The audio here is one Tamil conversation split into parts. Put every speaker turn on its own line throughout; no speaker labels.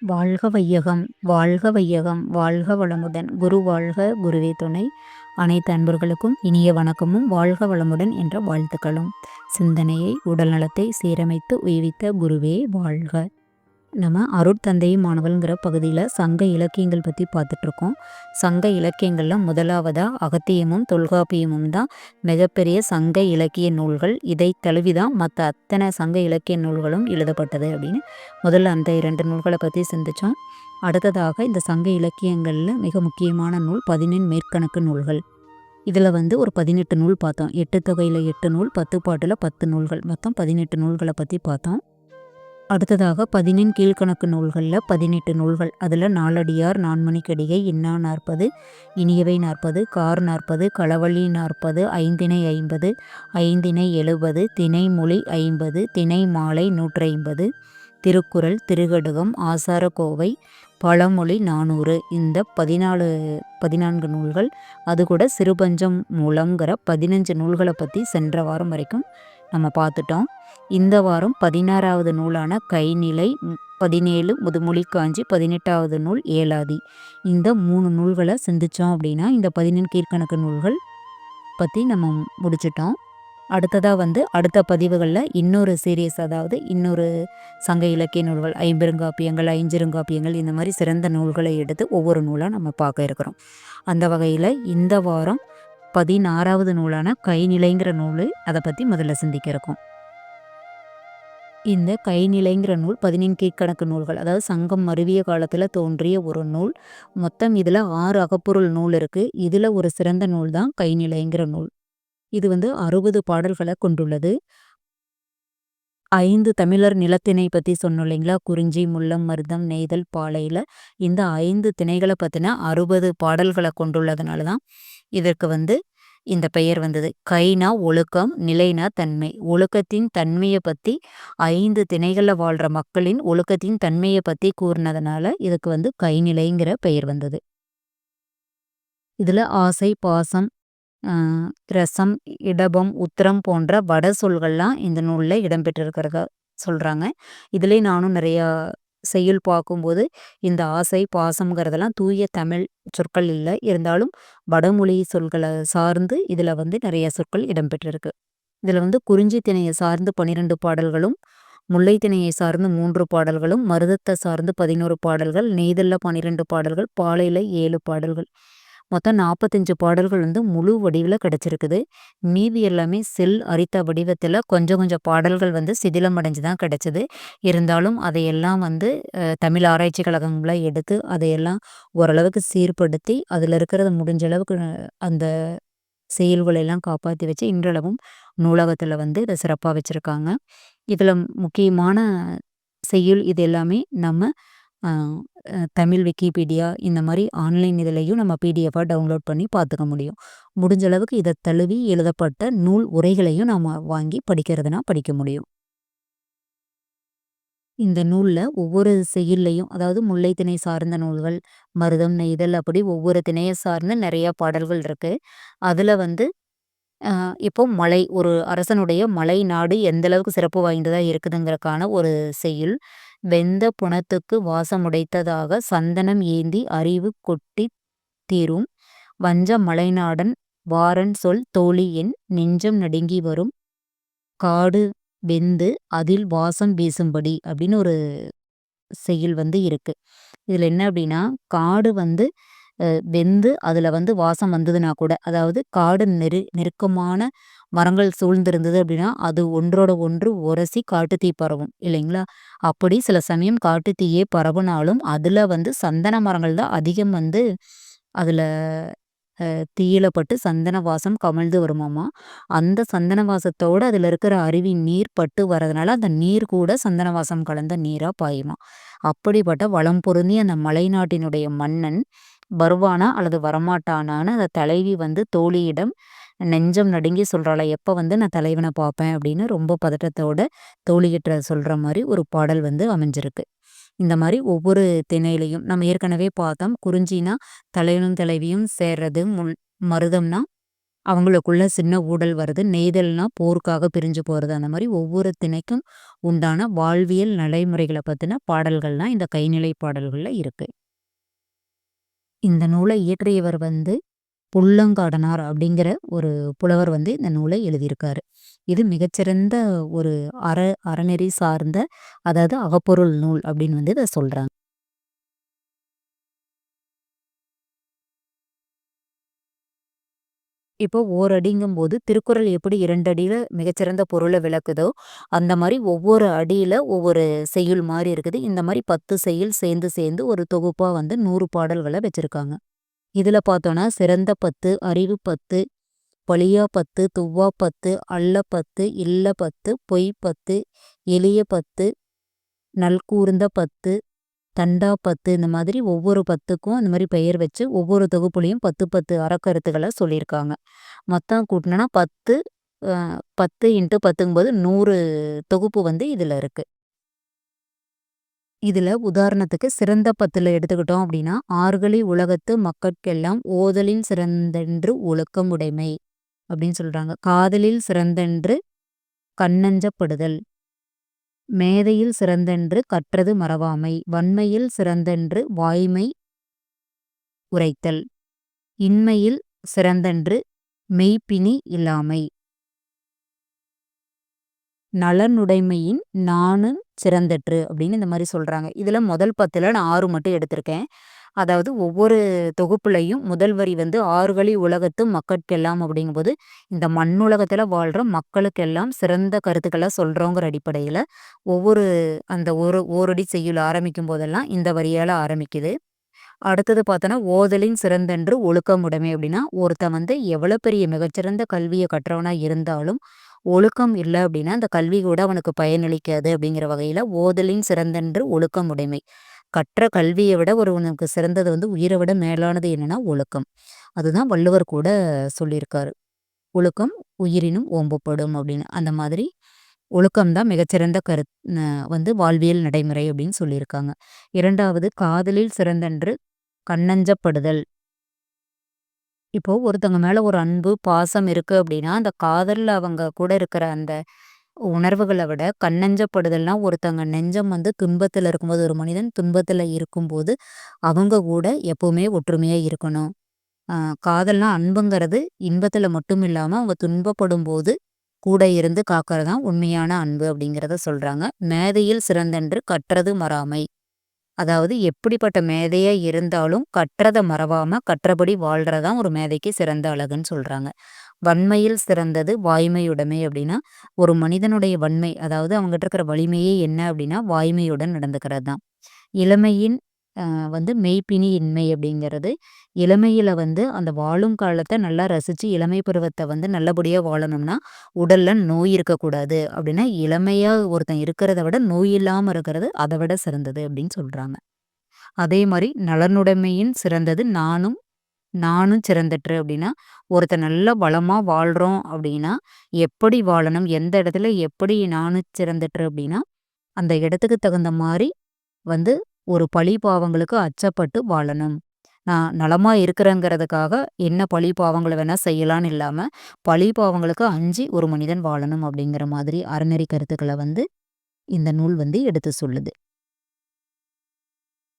வாழ்க வையகம் வாழ்க வையகம் வாழ்க வளமுடன். குரு வாழ்க குருவே துணை. அனைத்து அன்பர்களுக்கும் இனிய வணக்கமும் வாழ்க வளமுடன் என்ற வாழ்த்துக்களும். சிந்தனையை உடல்நலத்தை சீரமைத்து உய்வித்த குருவே வாழ்க. நம்ம அருட்தந்தை மாணவல்ங்கிற பகுதியில் சங்க இலக்கியங்கள் பற்றி பார்த்துட்ருக்கோம். சங்க இலக்கியங்களில் முதலாவதாக அகத்தியமும் தொல்காப்பியமும் தான் மிகப்பெரிய சங்க இலக்கிய நூல்கள். இதை தழுவி தான் மற்ற அத்தனை சங்க இலக்கிய நூல்களும் எழுதப்பட்டது அப்படின்னு முதல்ல அந்த இரண்டு நூல்களை பற்றி சிந்தித்தோம் அடுத்ததாக இந்த சங்க இலக்கியங்களில் மிக முக்கியமான நூல் பதினெண் மேற்கணக்கு நூல்கள். இதில் வந்து ஒரு பதினெட்டு நூல் பார்த்தோம். எட்டு தொகையில் எட்டு நூல் பத்து பாட்டில் பத்து நூல்கள். மொத்தம் பதினெட்டு நூல்களை பற்றி பார்த்தோம். அடுத்ததாக பதினெண் கீழ்கணக்கு நூல்களில் பதினெட்டு நூல்கள். அதில் நாலடியார் நான்மணிக்கடிகை இன்னா நாற்பது இனியவை நாற்பது கார் நாற்பது களவழி நாற்பது ஐந்தினை ஐம்பது ஐந்தினை எழுபது திணைமொழி ஐம்பது திணை மாலை நூற்றைம்பது திருக்குறள் திருகடுகம் ஆசாரக்கோவை பழமொழி நானூறு. இந்த பதினாலு பதினான்கு நூல்கள். அது கூட சிறுபஞ்சம் மூலங்கிற பதினஞ்சு நூல்களை பற்றி சென்ற வாரம் வரைக்கும் நம்ம பார்த்துட்டோம். இந்த வாரம் பதினாறாவது நூலான கைநிலை பதினேழு முதுமொழி காஞ்சி பதினெட்டாவது நூல் ஏலாதி இந்த மூணு நூல்களை சிந்தித்தோம் அப்படின்னா இந்த பதினெண் கீழ்கணக்கு நூல்கள் பற்றி நம்ம முடிச்சிட்டோம். அடுத்ததாக வந்து அடுத்த பதிவுகளில் இன்னொரு சீரியஸ் அதாவது இன்னொரு சங்க இலக்கிய நூல்கள் ஐம்பெருங்காப்பியங்கள் ஐஞ்சிருங்காப்பியங்கள் இந்த மாதிரி சிறந்த நூல்களை எடுத்து ஒவ்வொரு நூலாக நம்ம பார்க்க இருக்கிறோம். அந்த வகையில் இந்த வாரம் பதினாறாவது நூலான கைநிலைங்கிற நூல் அதை பற்றி முதல்ல சிந்திக்க இருக்கோம். இந்த கைநிலைங்கிற நூல் பதினெண் கீழ்கணக்கு நூல்கள். அதாவது சங்கம் மருவிய காலத்தில் தோன்றிய ஒரு நூல். மொத்தம் இதில் ஆறு அகப்பொருள் நூல் இருக்குது இதில் ஒரு சிறந்த நூல் தான் கைநிலைங்கிற நூல். இது வந்து அறுபது பாடல்களை கொண்டுள்ளது. ஐந்து தமிழர் நிலத்திணை பற்றி சொன்னோம் இல்லைங்களா? குறிஞ்சி முல்லம் மருதம் நெய்தல் பாலையில். இந்த ஐந்து திணைகளை பற்றின அறுபது பாடல்களை கொண்டுள்ளதுனால தான் இதற்கு வந்து இந்த பெயர் வந்தது. கைனா ஒழுக்கம் நிலைனா தன்மை. ஒழுக்கத்தின் தன்மையை பற்றி ஐந்து திணைகளில் வாழ்கிற மக்களின் ஒழுக்கத்தின் தன்மையை பற்றி கூறினதுனால இதுக்கு வந்து கைநிலைங்கிற பெயர் வந்தது. இதில் ஆசை பாசம் ரசம் இடபம் உத்திரம் போன்ற வட சொல்கள்லாம் இந்த நூலில் இடம்பெற்றிருக்கிறதா சொல்கிறாங்க இதிலே நானும் நிறையா செய்யுள் பார்க்கும்போது இந்த ஆசை பாசம்ங்கிறதெல்லாம் தூய தமிழ் சொற்கள் இல்லை. இருந்தாலும் வடமொழி சொற்களை சார்ந்து இதில் வந்து நிறைய சொற்கள் இடம்பெற்றிருக்கு. இதில் வந்து குறிஞ்சி திணையை சார்ந்து பன்னிரெண்டு பாடல்களும் முல்லை திணையை சார்ந்து மூன்று பாடல்களும் மருதத்தை சார்ந்து பதினோரு பாடல்கள் நெய்தலில் பன்னிரெண்டு பாடல்கள் பாலையில் ஏழு பாடல்கள். மொத்தம் நாற்பத்தஞ்சு பாடல்கள் வந்து முழு வடிவில் கிடச்சிருக்குது. மீதி எல்லாமே செல் அரித்த வடிவத்தில் கொஞ்சம் கொஞ்சம் பாடல்கள் வந்து சிதிலம் அடைஞ்சு தான் கிடச்சிது. இருந்தாலும் அதையெல்லாம் வந்து தமிழ் ஆராய்ச்சி கழகங்களாக எடுத்து அதையெல்லாம் ஓரளவுக்கு சீர்படுத்தி அதில் இருக்கிறத முடிஞ்ச அளவுக்கு அந்த செயல்களெல்லாம் காப்பாற்றி வச்சு இன்றளவும் நூலகத்தில் வந்து இதை சிறப்பாக வச்சுருக்காங்க. இதில் முக்கியமான செய்யுள் இது எல்லாமே நம்ம தமிழ் விக்கிபீடியா இந்த மாதிரி ஆன்லைன் இதுலேயும் நம்ம பிடிஎஃபாக டவுன்லோட் பண்ணி பார்த்துக்க முடியும். முடிஞ்ச அளவுக்கு இதை தழுவி எழுதப்பட்ட நூல் உரைகளையும் நாம் வாங்கி படிக்கிறதுனா படிக்க முடியும். இந்த நூலில் ஒவ்வொரு செயல்லையும் அதாவது முல்லை திணை சார்ந்த நூல்கள் மருதம் நெய்தல் அப்படி ஒவ்வொரு திணையை சார்ந்த நிறையா பாடல்கள் இருக்குது அதில் வந்து இப்போ மலை ஒரு அரசனுடைய மலை நாடு எந்தளவுக்கு சிறப்பு வாய்ந்ததாக இருக்குதுங்கிறக்கான ஒரு செயல். வெந்த புனத்துக்கு வாசமுடைத்ததாக சந்தனம் ஏந்தி அறிவு கொட்டித் தீரும். வஞ்ச மலைநாடன் வாரன் சொல் தோழியின் நெஞ்சம் நடுங்கி வரும். காடு வெந்து அதில் வாசம் வீசும்படி அப்படின்னு ஒரு செயல் வந்து இருக்கு. இதில் என்ன அப்படின்னா காடு வந்து வெந்து அதில் வந்து வாசம் வந்ததுன்னா கூட அதாவது காடு நெரு நெருக்கமான மரங்கள் சூழ்ந்திருந்தது அப்படின்னா அது ஒன்றோட ஒன்று உரசி காட்டுத்தீ பரவும். இல்லைங்களா? அப்படி சில சமயம் காட்டுத்தீயே பரவுனாலும் அதில் வந்து சந்தன மரங்கள் தான் அதிகம் வந்து அதில் தீயில பட்டு சந்தன வாசம் கமழ்ந்து வருமாமா? அந்த சந்தன வாசத்தோடு அதில் இருக்கிற அருவி நீர் பட்டு வர்றதுனால அந்த நீர் கூட சந்தன வாசம் கலந்த நீராக பாயுமா? அப்படிப்பட்ட வளம் பொருந்தி அந்த மலைநாட்டினுடைய மன்னன் வருவானா அல்லது வரமாட்டானான்னு அந்த தலைவி வந்து தோழியிடம் நெஞ்சம் நடுங்கி சொல்கிறாள எப்போ வந்து நான் தலைவனை பார்ப்பேன்? அப்படின்னு ரொம்ப பதட்டத்தோட தோழிகிட்ட சொல்கிற மாதிரி ஒரு பாடல் வந்து அமைஞ்சிருக்கு. இந்த மாதிரி ஒவ்வொரு திணையிலையும் நம்ம ஏற்கனவே பார்த்தோம். குறிஞ்சினா தலைவனும் தலைவியும் சேர்றது முள் மருதம்னா அவங்களுக்குள்ள சின்ன ஊடல் வருது. நெய்தல்னா போருக்காக பிரிஞ்சு போகிறது அந்த மாதிரி ஒவ்வொரு திணைக்கும் உண்டான வாழ்வியல் நடைமுறைகளை பற்றின பாடல்கள்லாம் இந்த கைநிலை பாடல்களில் இருக்குது இந்த நூலை இயற்றியவர் வந்து புல்லங்காடனார் அப்படிங்கிற ஒரு புலவர் வந்து இந்த நூலை எழுதியிருக்காரு. இது மிகச்சிறந்த ஒரு அற அறநெறி சார்ந்த அதாவது அகப்பொருள் நூல் அப்படின்னு வந்து இதை சொல்கிறாங்க இப்போ ஓரடிங்கும்போது திருக்குறள் எப்படி இரண்டு அடியில் மிகச்சிறந்த பொருளை விளக்குதோ அந்த மாதிரி ஒவ்வொரு அடியில் ஒவ்வொரு செய்யுள் மாதிரி இருக்குது. இந்த மாதிரி பத்து செய்யுள் சேர்ந்து சேர்ந்து ஒரு தொகுப்பாக வந்து நூறு பாடல்களை வச்சுருக்காங்க. இதில் பார்த்தோன்னா சிறந்த பத்து அறிவு பத்து பழியா பத்து துவ்வா பத்து அல்ல பத்து இல்ல பத்து பொய் பத்து எளிய பத்து நல்கூர்ந்த பத்து தண்டா பத்து இந்த மாதிரி ஒவ்வொரு பத்துக்கும் அந்த மாதிரி பெயர் வச்சு ஒவ்வொரு தொகுப்புலையும் பத்து பத்து அறக்கருத்துக்களை சொல்லியிருக்காங்க. மொத்தம் கூட்டினா பத்து பத்து இன்ட்டு பத்துங்கும்போது நூறு தொகுப்பு வந்து இதில் இருக்குது இதில் உதாரணத்துக்கு சிறந்த பத்தில் எடுத்துக்கிட்டோம் அப்படின்னா ஆறுகளி உலகத்து மக்கட்கெல்லாம் ஓதலின் சிறந்தென்று ஒழுக்கம் உடைமை அப்படின்னு சொல்கிறாங்க காதலில் சிறந்தென்று கண்ணஞ்சப்படுதல். மேதையில் சிறந்தென்று கற்றது மறவாமை வன்மையில் சிறந்தென்று வாய்மை உரைத்தல். இன்மையில் சிறந்தென்று மெய்ப்பினி இல்லாமை. நலனுடைமையின் நானும் சிறந்தற்று அப்படின்னு இந்த மாதிரி சொல்றாங்க. இதுல முதல் பத்துல நான் ஆறு மட்டும் எடுத்திருக்கேன். அதாவது ஒவ்வொரு தொகுப்புலையும் முதல் வரி வந்து ஆறுகளி உலகத்து மக்கட்கெல்லாம் அப்படிங்கும்போது இந்த மண்ணுலகத்தில் வாழ்கிற மக்களுக்கெல்லாம் சிறந்த கருத்துக்களை சொல்கிறோங்கிற அடிப்படையில் ஒவ்வொரு அந்த ஒரு ஓரடி செய்யுள் ஆரம்பிக்கும் போதெல்லாம் இந்த வரியால் ஆரம்பிக்குது. அடுத்தது பார்த்தோன்னா ஓதலின் சிறந்தென்று ஒழுக்கமுடைமை அப்படின்னா ஒருத்தன் வந்து எவ்வளோ பெரிய மிகச்சிறந்த கல்வியை கற்றவனாக இருந்தாலும் ஒழுக்கம் இல்லை அப்படின்னா அந்த கல்வி கூட அவனுக்கு பயனளிக்காது அப்படிங்கிற வகையில் ஓதலின் சிறந்தென்று ஒழுக்கமுடைமை கற்ற கல்வியை விட ஒருவனுக்கு சிறந்தது வந்து உயிரை விட மேலானது என்னன்னா ஒழுக்கம். அதுதான் வள்ளுவர் கூட சொல்லியிருக்காரு. ஒழுக்கம் உயிரினும் ஓம்பப்படும் அப்படின்னு. அந்த மாதிரி ஒழுக்கம்தான் மிகச்சிறந்த கரு வந்து வாழ்வியல் நடைமுறை அப்படின்னு சொல்லியிருக்காங்க. இரண்டாவது காதலில் சிறந்தன்று கண்ணஞ்சப்படுதல். இப்போ ஒருத்தவங்க மேல ஒரு அன்பு பாசம் இருக்கு அப்படின்னா அந்த காதல்ல அவங்க கூட இருக்கிற அந்த உணர்வுகளை விட கண்ணஞ்சப்படுதல்னா ஒருத்தவங்க நெஞ்சம் வந்து துன்பத்தில் இருக்கும்போது ஒரு மனிதன் துன்பத்தில் இருக்கும்போது அவங்க கூட எப்பவுமே ஒற்றுமையாக இருக்கணும். காதல்னா அன்புங்கிறது இன்பத்தில் மட்டும் இல்லாமல் அவங்க துன்பப்படும் போது கூட இருந்து காக்கிறது தான் உண்மையான அன்பு அப்படிங்கிறத சொல்கிறாங்க மேதையில் சிறந்தென்று கற்றது மறாமை. அதாவது எப்படிப்பட்ட மேதையா இருந்தாலும் கற்றதை மறவாம கற்றபடி வாழ்றதான் ஒரு மேதைக்கு சிறந்த அழகுன்னு சொல்றாங்க. வன்மையில் சிறந்தது வாய்மையுடைமை அப்படின்னா ஒரு மனிதனுடைய வன்மை அதாவது அவங்ககிட்ட இருக்கிற வலிமையே என்ன அப்படின்னா வாய்மையுடன் நடந்துக்கிறது தான் இளமையின் வந்து மெய்ப்பினி இன்மை அப்படிங்கிறது இளமையில வந்து அந்த வாழும் காலத்தை நல்லா ரசித்து இளமை பருவத்தை வந்து நல்லபடியாக வாழணும்னா உடல்ல நோய் இருக்கக்கூடாது அப்படின்னா இளமையாக ஒருத்தன் இருக்கிறத விட நோய் இல்லாமல் இருக்கிறது அதை விட சிறந்தது அப்படின்னு சொல்கிறாங்க அதே மாதிரி நலனுடைமையின் சிறந்தது நானும் நானும் சிறந்தற்று அப்படின்னா ஒருத்தர் நல்ல வளமாக வாழ்கிறோம் அப்படின்னா எப்படி வாழணும் எந்த இடத்துல எப்படி நானும் சிறந்தற்று அப்படின்னா அந்த இடத்துக்கு தகுந்த மாதிரி வந்து ஒரு பழி பாவங்களுக்கு அச்சப்பட்டு வாழணும். நான் நலமாக இருக்கிறேங்கிறதுக்காக என்ன பழி பாவங்களை வேணால் செய்யலான்னு இல்லாமல் பழி பாவங்களுக்கு அஞ்சு ஒரு மனிதன் வாழணும் அப்படிங்கிற மாதிரி அறநெறி கருத்துக்களை வந்து இந்த நூல் வந்து எடுத்து சொல்லுது.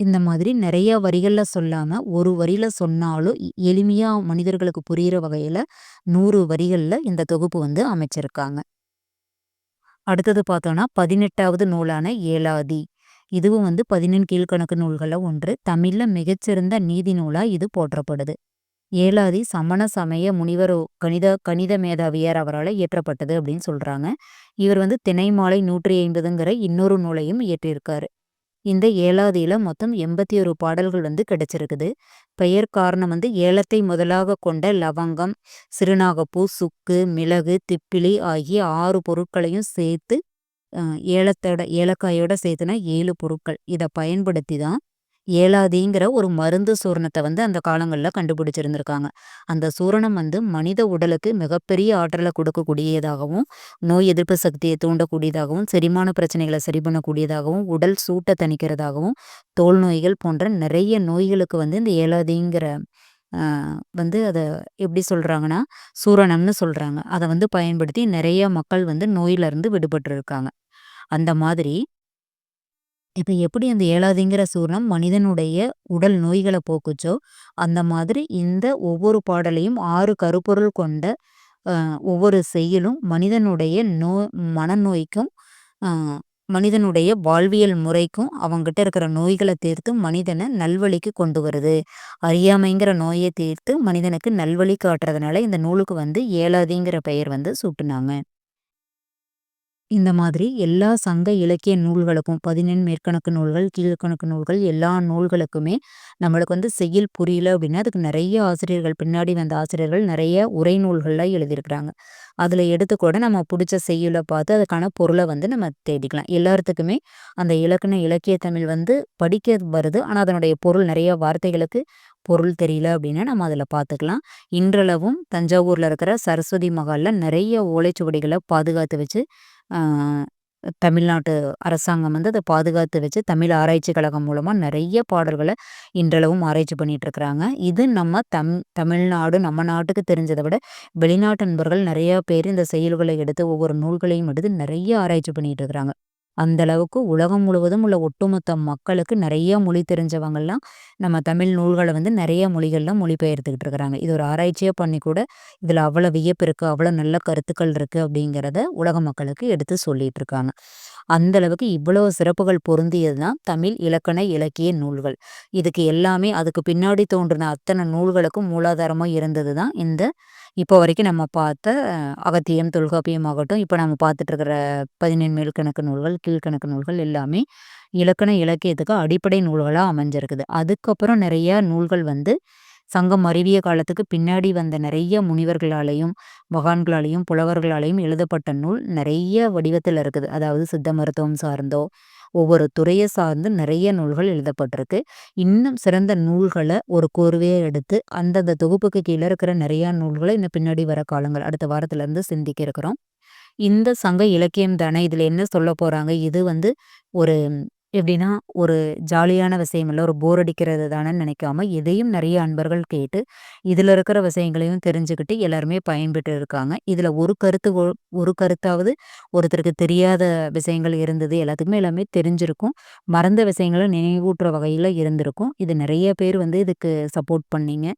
இந்த மாதிரி நிறைய வரிகள்ல சொல்லாம ஒரு வரியில சொன்னாலும் எளிமையா மனிதர்களுக்கு புரியிற வகையில நூறு வரிகள்ல இந்த தொகுப்பு வந்து அமைச்சிருக்காங்க. அடுத்தது பார்த்தோம்னா பதினெட்டாவது நூலான ஏலாதி இதுவும் வந்து பதினெண் கீழ்கணக்கு நூல்களில் ஒன்று. தமிழில் மிகச்சிறந்த நீதி நூலாக இது போற்றப்படுது. ஏலாதி சமண சமய முனிவர் கணித கணித மேதாவியார் அவரால் இயற்றப்பட்டது அப்படின்னு சொல்கிறாங்க இவர் வந்து தினைமாலை நூற்றி ஐம்பதுங்கிற இன்னொரு நூலையும் இயற்றியிருக்காரு இந்த ஏலாதியில் மொத்தம் எண்பத்தி ஒரு பாடல்கள் வந்து கிடைச்சிருக்குது. பெயர் காரணம் வந்து ஏலத்தை முதலாக கொண்ட லவங்கம் சிறுநாகப்பூ சுக்கு மிளகு திப்பிலி ஆகிய ஆறு பொருட்களையும் சேர்த்து ஏலத்தோட ஏலக்காயோட சேர்த்துனா ஏழு பொருட்கள். இதை பயன்படுத்தி தான் ஏலாதிங்கிற ஒரு மருந்து சூரணத்தை வந்து அந்த காலங்களில் கண்டுபிடிச்சிருந்திருக்காங்க. அந்த சூரணம் வந்து மனித உடலுக்கு மிகப்பெரிய ஆற்றலை கொடுக்கக்கூடியதாகவும் நோய் எதிர்ப்பு சக்தியை தூண்டக்கூடியதாகவும் செரிமான பிரச்சனைகளை சரி பண்ணக்கூடியதாகவும் உடல் சூட்டை தணிக்கிறதாகவும் தோல் நோய்கள் போன்ற நிறைய நோய்களுக்கு வந்து இந்த ஏலாதிங்கிற வந்து அதை எப்படி சொல்கிறாங்கன்னா சூரணம்னு சொல்கிறாங்க அதை வந்து பயன்படுத்தி நிறைய மக்கள் வந்து நோயிலிருந்து விடுபட்டு இருக்காங்க அந்த மாதிரி இப்போ எப்படி அந்த ஏழாதிங்கிற சூர்ணம் மனிதனுடைய உடல் நோய்களை போக்குச்சோ அந்த மாதிரி இந்த ஒவ்வொரு பாடலையும் ஆறு கருப்பொருள் கொண்ட ஒவ்வொரு செய்யலும் மனிதனுடைய நோ மனநோய்க்கும் மனிதனுடைய வாழ்வியல் முறைக்கும் அவங்ககிட்ட இருக்கிற நோய்களை தீர்த்து மனிதனை நல்வழிக்கு கொண்டு வருது. அறியாமைங்கிற நோயை தீர்த்து மனிதனுக்கு நல்வழி காட்டுறதுனால இந்த நூலுக்கு வந்து ஏழாதிங்கிற பெயர் வந்து சூட்டுனாங்க. இந்த மாதிரி எல்லா சங்க இலக்கிய நூல்களுக்கும் பதினெண் மேற்கணக்கு நூல்கள் கீழ்கணக்கு நூல்கள் எல்லா நூல்களுக்குமே நம்மளுக்கு வந்து செய்யுள் புரியல அப்படின்னா அதுக்கு நிறைய ஆசிரியர்கள் பின்னாடி வந்த ஆசிரியர்கள் நிறைய உரை நூல்கள்லாம் எழுதியிருக்கிறாங்க. அதில் எடுத்து கூட நம்ம பிடிச்ச செய்யுளை பார்த்து அதுக்கான பொருளை வந்து நம்ம தேடிக்கலாம். எல்லாத்துக்குமே அந்த இலக்கண இலக்கிய தமிழ் வந்து படிக்க வருது. ஆனால் அதனுடைய பொருள் நிறைய வார்த்தைகளுக்கு பொருள் தெரியல அப்படின்னா நம்ம அதில் பார்த்துக்கலாம். இன்றளவும் தஞ்சாவூரில் இருக்கிற சரஸ்வதி மகாலில் நிறைய ஓலைச்சுவடிகளை பாதுகாத்து வச்சு தமிழ்நாட்டு அரசாங்கம் வந்து அதை பாதுகாத்து வச்சு தமிழ் ஆராய்ச்சி கழகம் மூலமாக நிறைய பாடல்களை இன்றளவும் ஆராய்ச்சி பண்ணிகிட்ருக்குறாங்க இருக்கிறாங்க. இது நம்ம தம் தமிழ்நாடு நம்ம நாட்டுக்கு தெரிஞ்சதை விட வெளிநாட்டு நண்பர்கள் நிறையா பேர் இந்த செயல்களை எடுத்து ஒவ்வொரு நூல்களையும் எடுத்து நிறைய ஆராய்ச்சி பண்ணிகிட்ருக்குறாங்க இருக்கிறாங்க. அந்த அளவுக்கு உலகம் முழுவதும் உள்ள ஒட்டுமொத்த மக்களுக்கு நிறைய மொழி தெரிஞ்சவங்கெல்லாம் நம்ம தமிழ் நூல்களை வந்து நிறைய மொழிகள்லாம் மொழிபெயர்த்துக்கிட்டு இருக்கிறாங்க. இது ஒரு ஆராய்ச்சியாக பண்ணி கூட இதில் அவ்வளோ வியப்பு இருக்குது அவ்வளோ நல்ல கருத்துக்கள் இருக்குது அப்படிங்கிறத உலக மக்களுக்கு எடுத்து சொல்லிட்டு இருக்காங்க. அந்த அளவுக்கு இவ்வளோ சிறப்புகள் பொருந்தியது தான் தமிழ் இலக்கண இலக்கிய நூல்கள். இதுக்கு எல்லாமே அதுக்கு பின்னாடி தோன்றின அத்தனை நூல்களுக்கும் மூலாதாரமாக இருந்தது தான் இந்த இப்போ வரைக்கும் நம்ம பார்த்த அகத்தியம் தொல்காப்பியம் ஆகட்டும் இப்போ நம்ம பார்த்துட்டு இருக்கிற பதினேழு மேல்கணக்கு நூல்கள் கீழ்கணக்கு நூல்கள் எல்லாமே இலக்கண இலக்கியத்துக்கு அடிப்படை நூல்களாக அமைஞ்சிருக்குது. அதுக்கப்புறம் நிறைய நூல்கள் வந்து சங்கம் அறிவிய காலத்துக்கு பின்னாடி வந்த நிறைய முனிவர்களாலையும் மகான்களாலையும் புலவர்களாலையும் எழுதப்பட்ட நூல் நிறைய வடிவத்தில் இருக்குது. அதாவது சித்த மருத்துவம் சார்ந்தோ ஒவ்வொரு துறையை சார்ந்து நிறைய நூல்கள் எழுதப்பட்டிருக்கு. இன்னும் சிறந்த நூல்களை ஒரு கோர்வையை எடுத்து அந்தந்த தொகுப்புக்கு கீழே இருக்கிற நிறையா நூல்களை இந்த பின்னாடி வர காலங்கள் அடுத்த வாரத்துலேருந்து சிந்திக்க இருக்கிறோம். இந்த சங்க இலக்கியம் தானே? இதில் என்ன சொல்ல போகிறாங்க இது வந்து ஒரு எப்படின்னா ஒரு ஜாலியான விஷயம் இல்லை ஒரு போர் அடிக்கிறது தானே நினைக்காம இதையும் நிறைய அன்பர்கள் கேட்டு இதில் இருக்கிற விஷயங்களையும் தெரிஞ்சுக்கிட்டு எல்லாருமே பயன்பெற்று இருக்காங்க. இதில் ஒரு கருத்து ஒரு கருத்தாவது ஒருத்தருக்கு தெரியாத விஷயங்கள் இருந்தது எல்லாத்துக்குமே எல்லாமே தெரிஞ்சிருக்கும். மறந்த விஷயங்களை நினைவூட்டுற வகையில் இருந்திருக்கும். இது நிறைய பேர் வந்து இதுக்கு சப்போர்ட் பண்ணீங்க.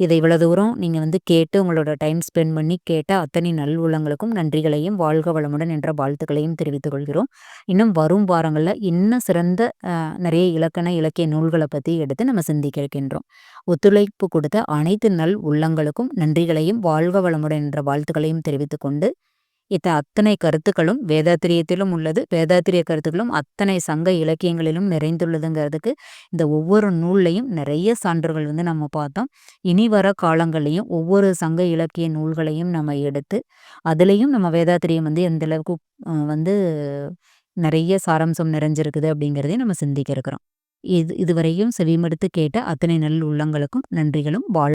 இதை இவ்வளோ தூரம் நீங்கள் வந்து கேட்டு உங்களோட டைம் ஸ்பெண்ட் பண்ணி கேட்ட அத்தனை நல் உள்ளங்களுக்கும் நன்றிகளையும் வாழ்க வளமுடன் என்ற வாழ்த்துக்களையும் தெரிவித்துக் கொள்கிறோம். இன்னும் வரும் வாரங்களில் இன்னும் சிறந்த நிறைய இலக்கண இலக்கிய நூல்களை பற்றி எடுத்து நம்ம சிந்திக்க இருக்கின்றோம் ஒத்துழைப்பு கொடுத்த அனைத்து நல் உள்ளங்களுக்கும் நன்றிகளையும் வாழ்க வளமுடன் என்ற வாழ்த்துக்களையும் தெரிவித்துக்கொண்டு இத்த அத்தனை கருத்துக்களும் வேதாத்திரியத்திலும் உள்ளது. வேதாத்திரிய கருத்துக்களும் அத்தனை சங்க இலக்கியங்களிலும் நிறைந்துள்ளதுங்கிறதுக்கு இந்த ஒவ்வொரு நூல்லையும் நிறைய சான்றுகள் வந்து நம்ம பார்த்தோம். இனி வர காலங்களையும் ஒவ்வொரு சங்க இலக்கிய நூல்களையும் நம்ம எடுத்து அதுலேயும் நம்ம வேதாத்திரியம் வந்து எந்த அளவுக்கு வந்து நிறைய சாராம்சம் நிறைஞ்சிருக்குது அப்படிங்கிறதையும் நம்ம சிந்திக்க இருக்கிறோம். இது இதுவரையும் செவிமடுத்து கேட்ட அத்தனை நல் உள்ளங்களுக்கும் நன்றிகளும். வாழ்